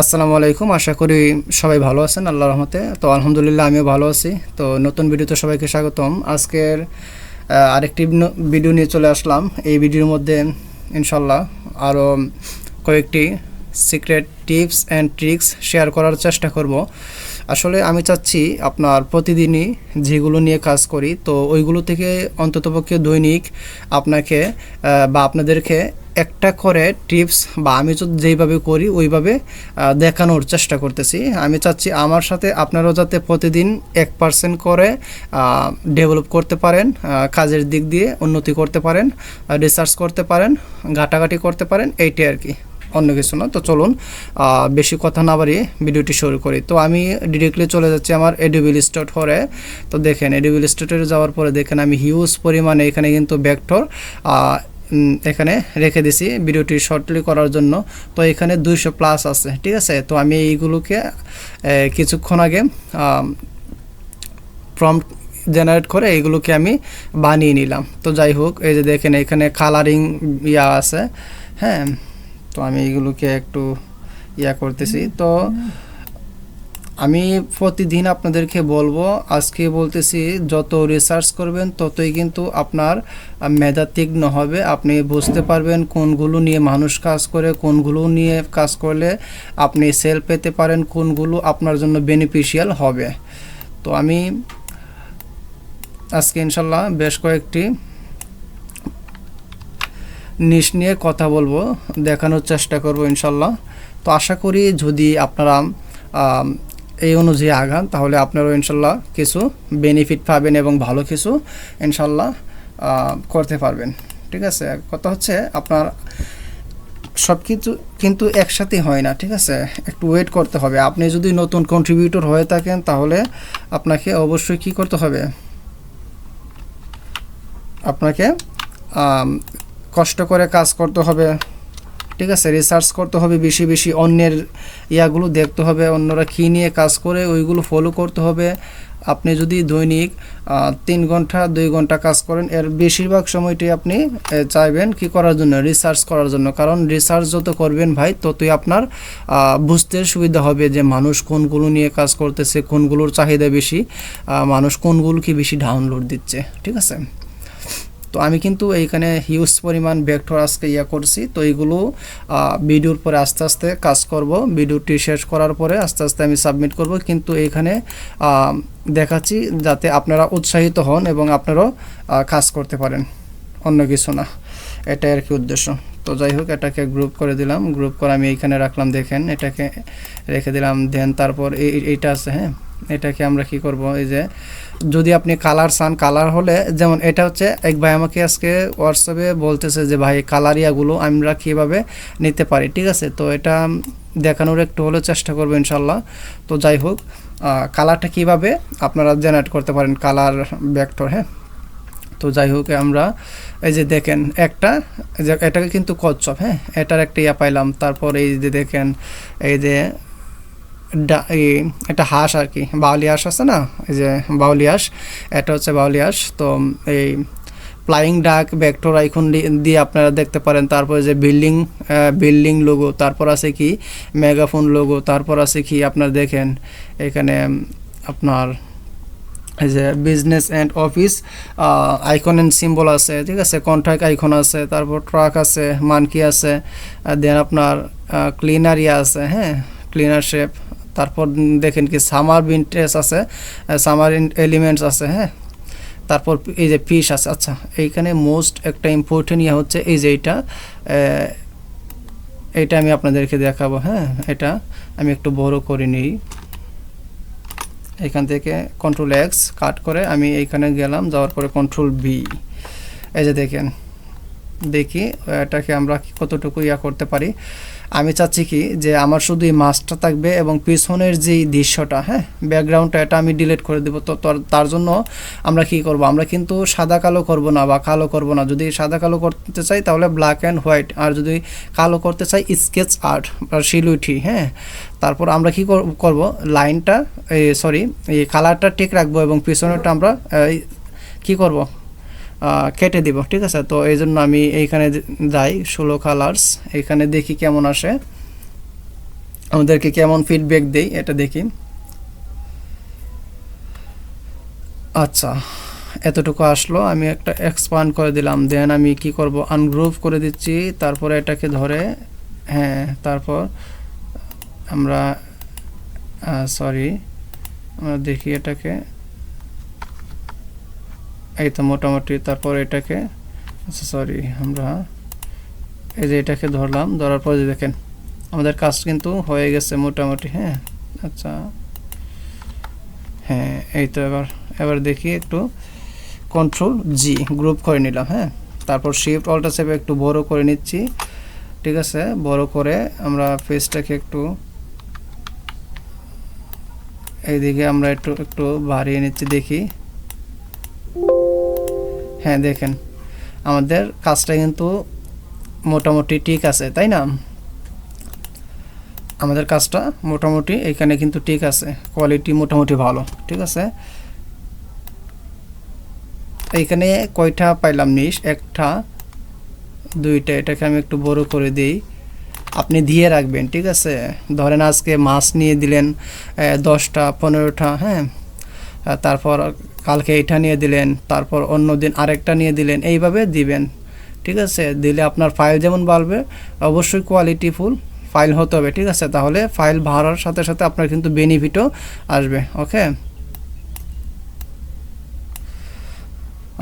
আসসালামু আলাইকুম, আশা করি সবাই ভালো আছেন আল্লাহ রহমতে। তো আলহামদুলিল্লাহ, আমিও ভালো আছি। তো নতুন ভিডিওতে সবাইকে স্বাগতম। আজকের আরেকটি ভিডিও নিয়ে চলে আসলাম। এই ভিডিওর মধ্যে ইনশাল্লাহ আরও কয়েকটি secret tips and tricks share করার চেষ্টা করব। আসলে আমি চাচ্ছি আপনার প্রতিদিনই যেগুলো নিয়ে কাজ করি, তো ওইগুলো থেকে অন্ততপক্ষে দৈনিক আপনাকে বা আপনাদেরকে একটা করে টিপস বা আমি যেইভাবে করি ওইভাবে দেখানোর চেষ্টা করতেছি। আমি চাচ্ছি আমার সাথে আপনারাও যাতে প্রতিদিন এক পার্সেন্ট করে ডেভেলপ করতে পারেন কাজের দিক দিয়ে উন্নতি করতে পারেন রিসার্চ করতে পারেন, ঘাটাঘাটি করতে পারেন, এইটাই আর কি। অন্য কিছু না। তো চলুন বেশি কথা না বাড়িয়ে ভিডিওটি শুরু করি। তো আমি ডিরেক্টলি চলে যাচ্ছি আমার এডিবিল স্টার্ট করে তো দেখেন এডিবিল স্টার্টে যাওয়ার পরে দেখেন আমি হিউজ পরিমাণে এখানে কিন্তু ভেক্টর এখানে রেখে দিছি ভিডিওটি শর্টলি করার জন্য। তো এখানে দুইশো প্লাস আছে, ঠিক আছে? তো আমি এইগুলোকে কিছুক্ষণ আগে প্রম্পট জেনারেট করে এইগুলোকে আমি বানিয়ে নিলাম। তো যাই হোক, এই যে দেখেন এখানে কালারিং ইয়া আছে হ্যাঁ? তো আমি এইগুলোকে একটু ইয়া করতেছি। তো আমি প্রতিদিন আপনাদেরকে বলব, আজকে বলতেছি যত রিসার্চ করবেন ততই কিন্তু আপনার মেধা তীক্ষ্ণ হবে। আপনি বুঝতে পারবেন কোনগুলো নিয়ে মানুষ কাজ করে, কোনগুলো নিয়ে কাজ করলে আপনি সেল পেতে পারেন, কোনগুলো আপনার জন্য বেনিফিশিয়াল হবে। তো আমি আজকে ইনশাল্লাহ বেশ কয়েকটি নিশ নিয়ে কথা বলব, দেখানোর চেষ্টা করব ইনশাল্লাহ। তো আশা করি যদি আপনারা এই অনুযায়ী আগান, তাহলে আপনারাও ইনশাল্লাহ কিছু বেনিফিট পাবেন এবং ভালো কিছু ইনশাল্লাহ করতে পারবেন। ঠিক আছে? কথা হচ্ছে আপনার সব কিছু কিন্তু একসাথে হয় না, ঠিক আছে? একটু ওয়েট করতে হবে। আপনি যদি নতুন কন্ট্রিবিউটর হয়ে থাকেন, তাহলে আপনাকে অবশ্যই কি করতে হবে? আপনাকে কষ্ট করে কাজ করতে হবে, ঠিক আছে? রিসার্চ করতে হবে, বেশি বেশি অন্যের ইয়াগুলো দেখতে হবে, অন্যরা কী নিয়ে কাজ করে ওইগুলো ফলো করতে হবে। আপনি যদি দৈনিক তিন ঘণ্টা, দুই ঘণ্টা কাজ করেন, এর বেশিরভাগ সময়টি আপনি চাইবেন কি করার জন্য? রিসার্চ করার জন্য। কারণ রিসার্চ যত করবেন ভাই, ততই আপনার বুঝতে সুবিধা হবে যে মানুষ কোনগুলো নিয়ে কাজ করতেছে, কোনগুলোর চাহিদা বেশি মানুষ কোনগুলোকে বেশি ডাউনলোড দিচ্ছে, ঠিক আছে? তো আমি কিন্তু এইখানে হিউজ পরিমাণ ভেক্টর আজকে ইয়া করছি। তো এইগুলো ভিডিওর পরে আস্তে আস্তে কাজ করব। ভিডিওটি শেষ করার পরে আস্তে আস্তে আমি সাবমিট করব। কিন্তু এইখানে দেখাচ্ছি যাতে আপনারা উৎসাহিত হন এবং আপনারাও কাজ করতে পারেন। অন্য কিছু না। এটাই আর কি উদ্দেশ্য। তো যাই হোক, এটাকে গ্রুপ করে দিলাম। গ্রুপ করে আমি এইখানে রাখলাম, দেখেন এটাকে রেখে দিলাম। দেন তারপর এই এই- এইটা আছে হ্যাঁ? এটাকে আমরা কি করব? এই যে, যদি আপনি কালার চান কালার হলে যেমন এটা হচ্ছে, এক ভাই আমাকে আজকে হোয়াটসঅ্যাপে বলতেছে যে, ভাই কালার ইয়াগুলো আমরা কীভাবে নিতে পারি? ঠিক আছে? তো এটা দেখানোর একটু হলেও চেষ্টা করব ইনশাল্লাহ তো যাই হোক কালারটা কীভাবে আপনারা জেনারেট করতে পারেন? কালার ভেক্টর হ্যাঁ? তো যাই হোক, আমরা এই যে দেখেন, একটা এটাকে কিন্তু কচ্ছপ হ্যাঁ? এটার একটা ইয়া পাইলাম। তারপর এই যে দেখেন, এই যে একটা হাঁস আর কি, বাউলি হাঁস আছে না? এই যে বাউলি হাঁস, এটা হচ্ছে বাউলি হাঁস। তো এই ফ্লাইং ডাক, ভেক্টর আইকন দিয়ে আপনারা দেখতে পারেন। তারপরে যে বিল্ডিং বিল্ডিং লোগো, তারপর আছে কি, মেগাফোন লোগো, তারপর আছে কি, আপনার দেখেন এখানে আপনার এই যে business and office icon and symbol আছে, ঠিক আছে? কন্ট্রাক্ট আইকন আছে, তারপর ট্রাক আছে মানকি আছে দেন আপনার ক্লিনার ইয়া আছে হ্যাঁ? ক্লিনার শেপ তারপর দেখেন কি সামার বিনটেস আছে সামার এলিমেন্টস আছে হ্যাঁ? তারপর এই যে ফিশ আছে আচ্ছা এইখানে মোস্ট একটা ইম্পর্টেন্ট ইয়ে হচ্ছে এই যে এইটা এইটা আমি আপনাদেরকে দেখাবো হ্যাঁ? এটা আমি একটু বড় করে নিই। এখান থেকে কন্ট্রোল এক্স কাট করে আমি এইখানে গেলাম, যাওয়ার পরে কন্ট্রোল বি এই যে দেখেন, দেখি এটাকে আমরা কতটুকু ইয়া করতে পারি। আমি চাচ্ছি কি যে আমার শুধু এই মাছটা থাকবে এবং পিছনের যে দৃশ্যটা হ্যাঁ ব্যাকগ্রাউন্ডটা এটা আমি ডিলিট করে দেবো। তো তার- জন্য আমরা কি করব? আমরা কিন্তু সাদা কালো করব না বা কালো করব না। যদি সাদা কালো করতে চাই তাহলে ব্ল্যাক অ্যান্ড হোয়াইট আর যদি কালো করতে চাই স্কেচ আর্ট বা শিলুইটি হ্যাঁ। তারপর আমরা কি কর- করব? লাইনটা সরি এই কালারটা ঠিক রাখব এবং পিছনেরটা আমরা কি করব? কেটে দিব, ঠিক আছে? তো এই জন্য আমি এইখানে যাই, ষোলো কালার্স এখানে দেখি কেমন আসে। আমাদেরকে কেমন ফিডব্যাক দেই, এটা দেখি। আচ্ছা এতটুকু আসলো। আমি একটা এক্সপান্ড করে দিলাম দেন আমি কি করব? আনগ্রুভ করে দিচ্ছি, তারপরে এটাকে ধরে হ্যাঁ তারপর আমরা সরি আমরা দেখি এটাকে। এই তো মোটামুটি তারপর এটাকে আচ্ছা সরি আমরা এই যে এটাকে ধরলাম, ধরার পর যে দেখেন, আমাদের কাজ কিন্তু হয়ে গেছে মোটামুটি হ্যাঁ? আচ্ছা। হ্যাঁ এই তো এবার এবার দেখি একটু কন্ট্রোল জি গ্রুপ করে নিলাম হ্যাঁ? তারপর শিফট অল্টা সেপে একটু বড় করে নিচ্ছি, ঠিক আছে? বড় করে আমরা ফেসটাকে একটু এইদিকে আমরা একটু একটু বাড়িয়ে নিচ্ছি, দেখি। হ্যাঁ দেখেন। আমাদের কাজটা কিন্তু মোটামুটি ঠিক আছে, তাই না? আমাদের কাজটা মোটামুটি এখানে কিন্তু ঠিক আছে। কোয়ালিটি মোটামুটি ভালো, ঠিক আছে? এইখানে কয়টা পাইলাম নিস একটা, দুইটা, এটাকে আমি একটু বড় করে দিই। আপনি দিয়ে রাখবেন, ঠিক আছে? ধরেন আজকে মাছ নিয়ে দিলেন দশটা, পনেরোটা হ্যাঁ? তারপর কালকে এটা নিয়ে দিলেন, তারপর অন্য দিন আরেকটা নিয়ে দিলেন, এইভাবে দিবেন। ঠিক আছে? দিলে আপনার ফাইল যেমন বাড়বে, অবশ্যই কোয়ালিটি ফুল ফাইল হতে হবে, ঠিক আছে? তাহলে ফাইল বাড়ার সাথে সাথে আপনার কিন্তু বেনিফিটও আসবে ওকে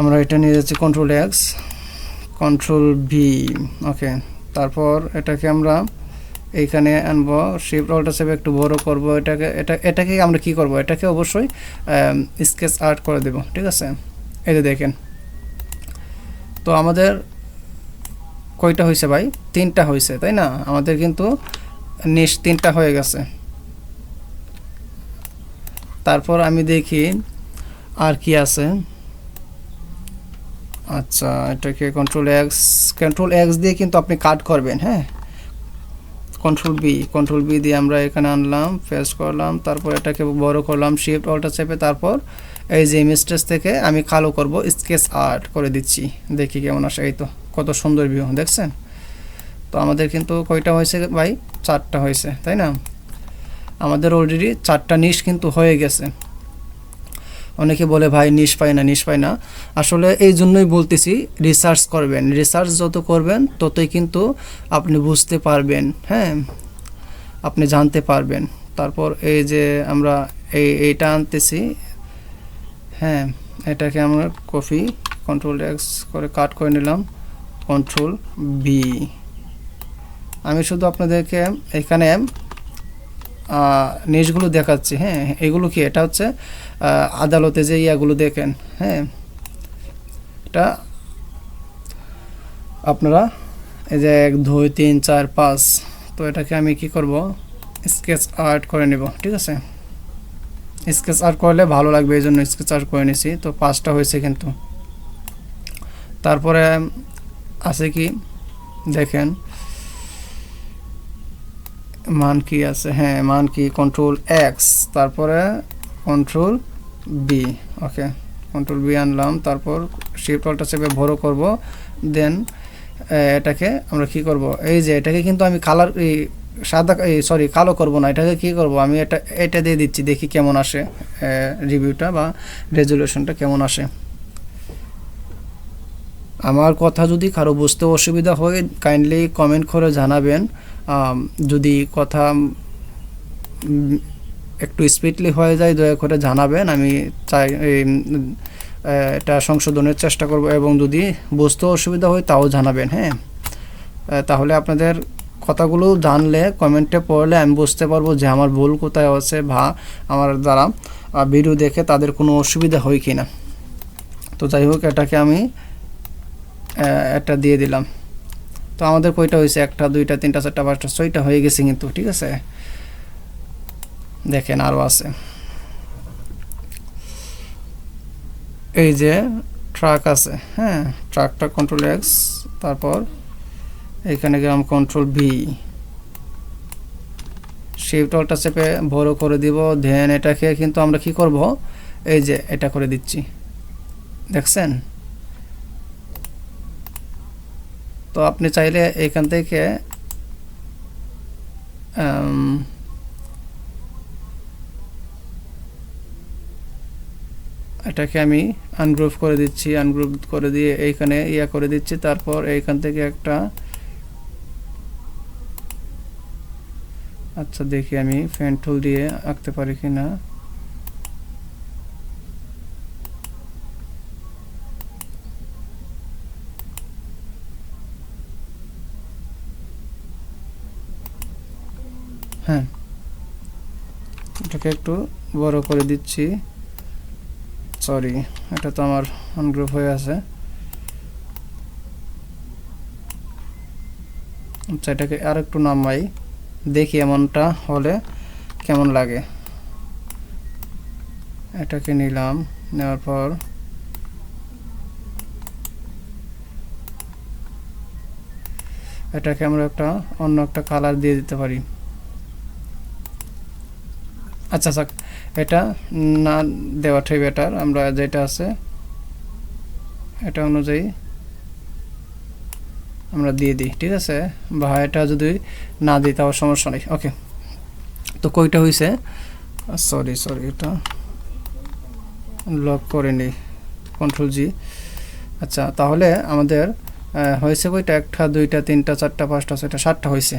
আমরা এটা নিয়ে যাচ্ছি control X control V okay তারপর এটাকে আমরা এইখানে আনব শিফট রোলটা সেভে একটু বড় করব, এটাকে, এটা, এটাকে আমরা কি করব? এটাকে অবশ্যই স্কেচ আর্ট করে দেব, ঠিক আছে? এই যে দেখেন। তো আমাদের কয়টা হয়েছে ভাই? তিনটা হয়েছে, তাই না? আমাদের কিন্তু নিশ তিনটা হয়ে গেছে। তারপর আমি দেখি আর কি আছে। আচ্ছা এটাকে কন্ট্রোল এক্স কন্ট্রোল এক্স দিয়ে কিন্তু আপনি কাট করবেন হ্যাঁ? কন্ট্রোল বি কন্ট্রোল বি দিয়ে আমরা এখানে আনলাম ফেস করলাম, তারপর এটাকে বড় করলাম শিফট অল্টার চেপে তারপর এই যে ইমেজটেস থেকে আমি কালো করব স্কেচ আর্ট করে দিচ্ছি। দেখি কেমন আসে, এই তো কত সুন্দর ভিউ দেখছেন? তো আমাদের কিন্তু কয়টা হয়েছে ভাই? চারটা হয়েছে, তাই না? আমাদের অলরেডি চারটা নিশ কিন্তু হয়ে গেছে। অনেকে বলে, ভাই নিশ পাই না নিশ পাই না। আসলে এই জন্যই বলতেছি রিসার্চ করবেন। রিসার্চ যত করবেন, ততই কিন্তু আপনি বুঝতে পারবেন হ্যাঁ? আপনি জানতে পারবেন। তারপর এই যে আমরা এই, এইটা আনতেছি হ্যাঁ এটাকে আমরা কপি কন্ট্রোল এক্স করে কাট করে নিলাম কন্ট্রোল বি আমি শুধু আপনাদেরকে এখানে নিউজগুলো দেখাচ্ছি হ্যাঁ? এগুলো কি? এটা হচ্ছে আদালতে যে ইয়াগুলো দেখেন হ্যাঁ? এটা আপনারা এই যে এক, দুই, তিন, চার, পাঁচ, তো এটাকে আমি কি করব? স্কেচ আর্ট করে নেব, ঠিক আছে? স্কেচ আর্ট করলে ভালো লাগবে, এই জন্য স্কেচ আর্ট করে নিছি। তো পাঁচটা হয়েছে কিন্তু। তারপরে আছে কি? দেখেন, মান কি আছে? হ্যাঁ মান কি? কন্ট্রোল এক্স তারপরে control B okay control B আনলাম, তারপর শিফট অল্টার চেপে বড় করব দেন এটাকে আমরা কি করব? এই যে, এটাকে কিন্তু আমি কালার এই সাদা, এই সরি কালো করব না, এটাকে কি করব? আমি এটা এটা দিয়ে দিচ্ছি, দেখি কেমন আসে রিভিউটা বা রেজলিউশনটা কেমন আসে। আমার কথা যদি কারও বুঝতে অসুবিধা হয় কাইন্ডলি কমেন্ট করে জানাবেন। যদি কথা একটু স্পিডলি হয়ে যায়, দয়া করে জানাবেন। আমি চাই এটা সংশোধনের চেষ্টা করব এবং যদি বুঝতে অসুবিধা হয় তাও জানাবেন হ্যাঁ? তাহলে আপনাদের কথাগুলো জানলে কমেন্টে পড়লে আমি বুঝতে পারব যে আমার ভুল কোথায় আছে বা আমার দ্বারা ভিডিও দেখে তাদের কোনো অসুবিধা হয় কি না তো যাই হোক, এটাকে আমি একটা দিয়ে দিলাম। তো আমাদের কয়টা হয়েছে? একটা, দুইটা, তিনটা, চারটা, পাঁচটা, ছয়টা হয়ে গেছে কিন্তু, ঠিক আছে? দেখেন আরও আছে। এই যে ট্রাক আছে হ্যাঁ ট্রাকটা কন্ট্রোল এক্স তারপর এখানে গেলাম কন্ট্রোল ভি শিফট অলটা চেপে বড় করে দিব দেন এটাকে কিন্তু আমরা কি করব? এই যে এটা করে দিচ্ছি। দেখছেন? তো আপনি চাইলে এখান থেকে এটাকে আমি আনগ্রুপ করে দিচ্ছি আনগ্রুপ করে দিয়ে এইখানে ইয়া করে দিচ্ছি, তারপর এইখান থেকে একটা আচ্ছা দেখি আমি ফ্যান টুল দিয়ে আঁকতে পারি কি না হ্যাঁ এটাকে একটু বড় করে দিচ্ছি। সরি এটা তো আমার আনগ্রুপ হয়ে আছে। আচ্ছা এটাকে আর একটু নামাই, দেখি এমনটা হলে কেমন লাগে। এটাকে নিলাম, নেওয়ার পর এটাকে আমরা একটা অন্য একটা কালার দিয়ে দিতে পারি। আচ্ছা আচ্ছা। এটা না দেওয়াটাই বেটার, আমরা যেটা আছে, এটা অনুযায়ী আমরা দিয়ে দিই, ঠিক আছে? বা এটা যদি না দিই, তাও সমস্যা নেই। ওকে। তো কইটা হয়েছে সরি সরি, এটা লক করে নিই। Control G. আচ্ছা তাহলে আমাদের হয়েছে কয়টা একটা, দুইটা, তিনটা, চারটা, পাঁচটা, ছয়টা, সাতটা হয়েছে।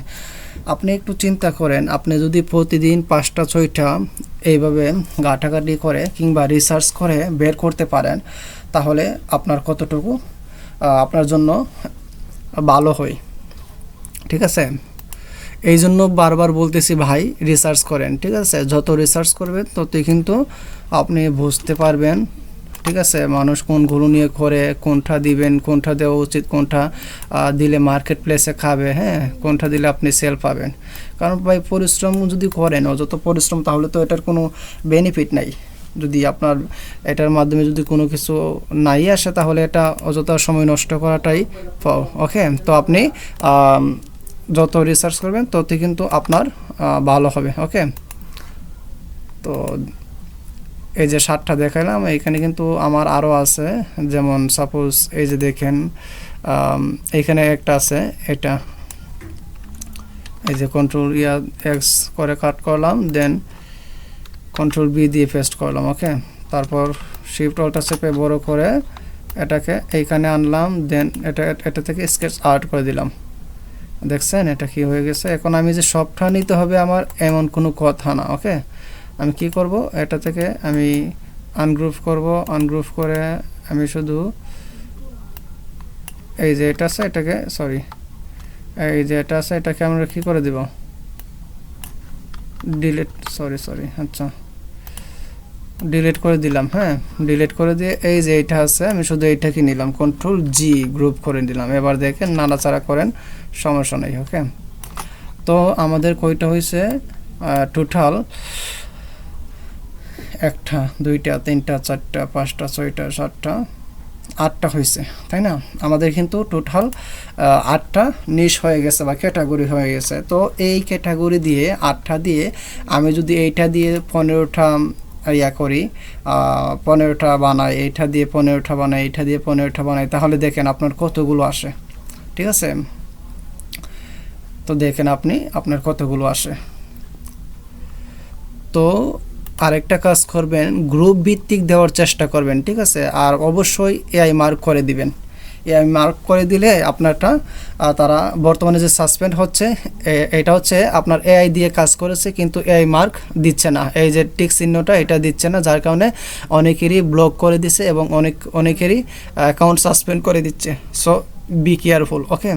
আপনি একটু চিন্তা করেন, আপনি যদি প্রতিদিন পাঁচটা, ছয়টা এইভাবে ঘাটাঘাটি করে কিংবা রিসার্চ করে বের করতে পারেন, তাহলে আপনার কতটুকু আপনার জন্য ভালো হয়। ঠিক আছে? এই জন্য বারবার বলতেছি ভাই রিসার্চ করেন। ঠিক আছে? যত রিসার্চ করবেন, ততই কিন্তু আপনি বুঝতে পারবেন ঠিক আছে? মানুষ কোনগুলো নিয়ে করে কোনটা দিবেন, কোনটা দেওয়া উচিত, কোনটা দিলে মার্কেট প্লেসে খাবে হ্যাঁ? কোনটা দিলে আপনি সেল পাবেন? কারণ ভাই, পরিশ্রম যদি করেন অযত পরিশ্রম, তাহলে তো এটার কোনো বেনিফিট নাই। যদি আপনার, এটার মাধ্যমে যদি কোনো কিছু নাই আসে, তাহলে এটা অযথা সময় নষ্ট করাটাই ওকে? তো আপনি যত রিসার্চ করবেন, ততই কিন্তু আপনার ভালো হবে। ওকে? তো এই যে সাতটা দেখালাম এইখানে কিন্তু আমার আরও আছে। যেমন সাপোজ এই যে দেখেন আম, এইখানে একটা আছে এটা। এই যে কন্ট্রোল ইয়া এক্স করে কাট করলাম দেন কন্ট্রোল বি দিয়ে পেস্ট করলাম ওকে তারপর শিফট অল্টার চেপে বড় করে এটাকে এইখানে আনলাম দেন এটা এটা থেকে স্কেচ আর্ট করে দিলাম। দেখছেন? এটা কি হয়ে গেছে? এখন আমি যে সবটা নিতে হবে আমার এমন কোনো কথা না ওকে আমি কি করব? এটা থেকে আমি আনগ্রুপ করব। আনগ্রুপ করে আমি শুধু এই যে এটা আছে, এটাকে সরি এই যে এটা আছে, এটাকে আমরা কি করে দিব? ডিলিট সরি সরি আচ্ছা। ডিলিট করে দিলাম হ্যাঁ? ডিলিট করে দিয়ে এই যে এইটা আছে, আমি শুধু এইটাকে নিলাম। কন্ট্রোল জি গ্রুপ করে দিলাম এবার দেখেন নাড়াচাড়া করেন, সমস্যা নেই ওকে তো আমাদের কয়টা হয়েছে? টোটাল একটা, দুইটা, তিনটা, চারটা, পাঁচটা, ছয়টা, সাতটা, আটটা হয়েছে, তাই না? আমাদের কিন্তু টোটাল আটটা নিশ হয়ে গেছে বা ক্যাটাগরি হয়ে গেছে। তো এই ক্যাটাগরি দিয়ে, আটটা দিয়ে আমি যদি এইটা দিয়ে পনেরোটা ইয়া করি পনেরোটা বানাই, এইটা দিয়ে পনেরোটা বানাই, এইটা দিয়ে পনেরোটা বানাই, তাহলে দেখেন আপনার কতগুলো আসে, ঠিক আছে? তো দেখেন আপনি, আপনার কতগুলো আসে। তো আরেকটা কাজ করবেন গ্রুপ ভিত্তিক দেওয়ার চেষ্টা করবেন, ঠিক আছে? আর অবশ্যই এআই মার্ক করে দিবেন। এআই মার্ক করে দিলে আপনারটা তারা বর্তমানে যে সাসপেন্ড হচ্ছে এটা হচ্ছে আপনার এআই দিয়ে কাজ করেছে, কিন্তু এআই মার্ক দিচ্ছে না। এই যে টিক চিহ্নটা, এটা দিচ্ছে না, যার কারণে অনেকেরই ব্লক করে দিচ্ছে এবং অনেক, অনেকেরই অ্যাকাউন্ট সাসপেন্ড করে দিচ্ছে। সো বি কেয়ারফুল ওকে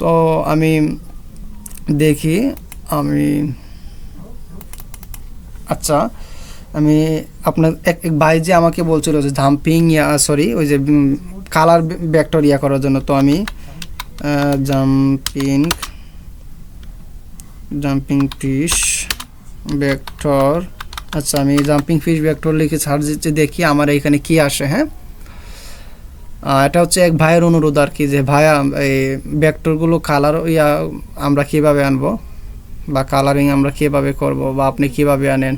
তো আমি দেখি, আমি আচ্ছা আমি আপনার এক এক ভাই যে আমাকে বলছিল যে জাম্পিং ইয়া সরি ওই যে কালার ব্যাক্টর ইয়া করার জন্য, তো আমি জাম্পিং জাম্পিং ফিশ ভেক্টর আচ্ছা আমি জাম্পিং ফিশ ভেক্টর লিখে সার্চ দিচ্ছি, দেখি আমার এখানে কি আসে হ্যাঁ? এটা হচ্ছে এক ভাইয়ের অনুরোধ আর কি, যে ভাইয়া, এই ভেক্টরগুলো কালার ইয়া আমরা কীভাবে আনব? বা কালারিং আমরা কীভাবে করব বা আপনি কীভাবে আনেন,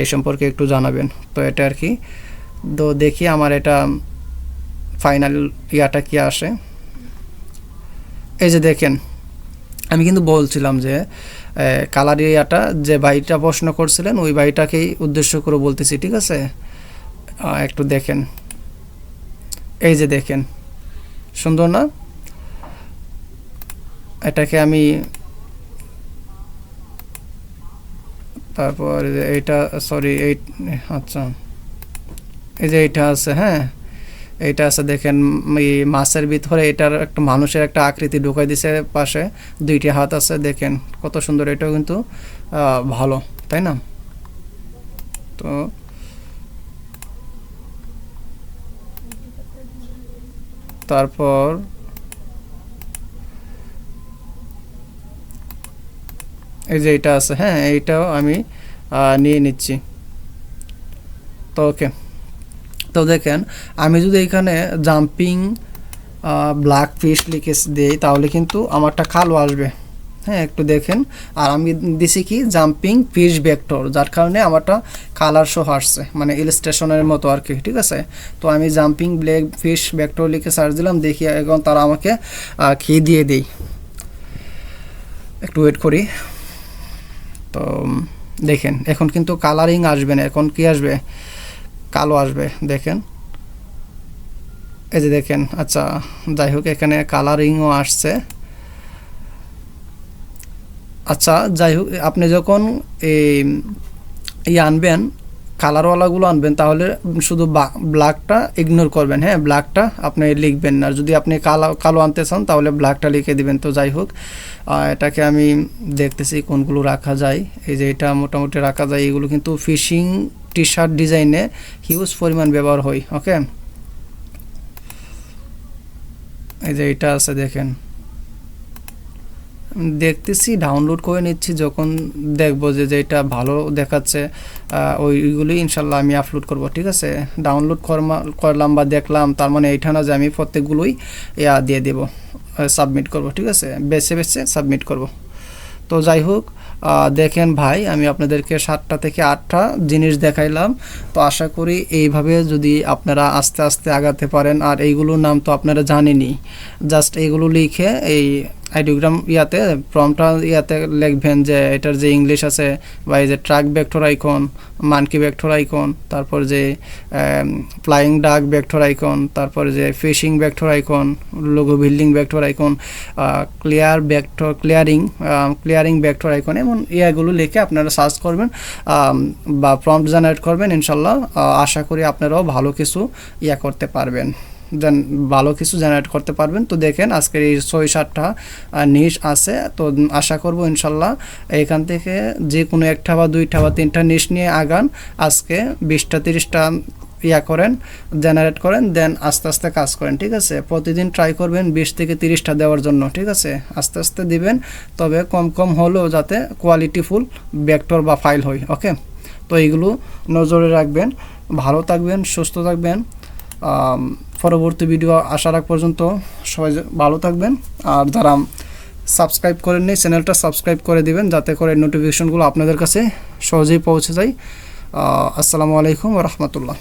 এই সম্পর্কে একটু জানাবেন। তো এটা আর কি। তো দেখি আমার এটা ফাইনাল ইয়াটা কি আসে। এই যে দেখেন, আমি কিন্তু বলছিলাম যে কালার ইয়াটা যে ভাইটা প্রশ্ন করছিলেন, ওই ভাইটাকেই উদ্দেশ্য করে বলতেছি, ঠিক আছে? একটু দেখেন। এই যে দেখেন, সুন্দর না? এটাকে আমি তারপর এইটা সরি এই আচ্ছা। এই যে এইটা আছে হ্যাঁ? এইটা আছে, দেখেন, এই মাছের ভিতরে এটার একটা মানুষের একটা আকৃতি ঢুকাই দিছে পাশে। দুইটি হাত আছে, দেখেন, কত সুন্দর, এটাও কিন্তু ভালো, তাই না? তো তারপর এই যে এটা আছে হ্যাঁ এইটাও আমি নিয়ে নিচ্ছি। তো ওকে। তো দেখেন, আমি যদি এখানে জাম্পিং ব্ল্যাক ফিশ লিখে দিই, তাহলে কিন্তু আমারটা কালো আসবে। হ্যাঁ একটু দেখেন। আর আমি দিছি কি, জাম্পিং ফিশ ভেক্টর, যার কারণে আমারটা কালার শো আসছে মানে ইলস্ট্রেশনের মতো আর কি, ঠিক আছে? তো আমি জাম্পিং ব্ল্যাক ফিশ ভেক্টর লিখে সার্চ দিলাম, দেখি এখন তারা আমাকে কি দিয়ে দেই। একটু ওয়েট করি। তো দেখেন, এখন কিন্তু কালারিং আসবে না, এখন কি আসবে? কালো আসবে, দেখেন। এই যে দেখেন আচ্ছা যাই হোক, এখানে কালারিংও আসছে। আচ্ছা যাই হোক, আপনি যখন এই আনবেন কালারওয়ালাগুলো আনবেন, তাহলে শুধু ব্ল্যাকটা ইগনোর করবেন হ্যাঁ? ব্ল্যাকটা আপনি লিখবেন না। যদি আপনি কালো কালো আনতে চান, তাহলে ব্ল্যাকটা লিখে দিবেন। তো যাই হোক এটাকে আমি দেখতেছি কোনগুলো রাখা যায়। এই যে এটা মোটামুটি রাখা যায়। এগুলো কিন্তু ফিশিং টি শার্ট ডিজাইনে হিউজ পরিমাণ ব্যবহার হয় ওকে এই যে এটা আছে, দেখেন। দেখতেছি ডাউনলোড করে নিচ্ছি যখন দেখব যে যে এটা ভালো দেখাচ্ছে আহ, ওইগুলি ইনশাল্লাহ আমি আপলোড করব ঠিক আছে? ডাউনলোড করলাম বা দেখলাম তার মানে এইটা না যে আমি প্রত্যেকগুলোই ইয়া দিয়ে দেব সাবমিট করব ঠিক আছে? বেছে বেছে সাবমিট করব। তো যাই হোক দেখেন ভাই আমি আপনাদেরকে সাতটা থেকে আটটা জিনিস দেখাইলাম। তো আশা করি এইভাবে যদি আপনারা আস্তে আস্তে আগাতে পারেন আর এইগুলোর নাম তো আপনারা জানেনই। জাস্ট এইগুলো লিখে এই আইডিওগ্রাম ইয়াতে প্রমটা ইয়াতে লিখবেন যে এটার যে ইংলিশ আছে বা এই যে truck vector icon monkey vector icon তারপর যে ফ্লাইং ডাক ভেক্টর আইকন তারপর যে fishing vector icon logo building vector icon clear vector clearing clearing vector icon এমন ইয়াগুলো লিখে আপনারা সার্চ করবেন বা প্রম্পট জেনারেট করবেন, ইনশাল্লাহ আশা করি আপনারাও ভালো কিছু ইয়া করতে পারবেন। দেন ভালো কিছু জেনারেট করতে পারবেন। তো দেখেন আজকের এই ছয় সাতটা নিশ আছে। তো আশা করব ইনশাল্লাহ এখান থেকে যে কোনো একটা বা দুইটা বা তিনটা নিশ নিয়ে আগান। আজকে বিশটা, তিরিশটা ইয়া করেন জেনারেট করেন, দেন আস্তে আস্তে কাজ করেন, ঠিক আছে? প্রতিদিন ট্রাই করবেন বিশ থেকে তিরিশটা দেওয়ার জন্য, ঠিক আছে? আস্তে আস্তে দিবেন, তবে কম কম হলেও যাতে কোয়ালিটিফুল ভেক্টর বা ফাইল হয় ওকে তো এইগুলো নজরে রাখবেন। ভালো থাকবেন, সুস্থ থাকবেন। পরবর্তী ভিডিও আসার আগ পর্যন্ত সবাই ভালো থাকবেন। আর যারা সাবস্ক্রাইব করেননি চ্যানেলটা সাবস্ক্রাইব করে দিবেন, যাতে করে নোটিফিকেশনগুলো আপনাদের কাছে সহজেই পৌঁছে যায়। আসসালামু আলাইকুম রহমতুল্লাহ।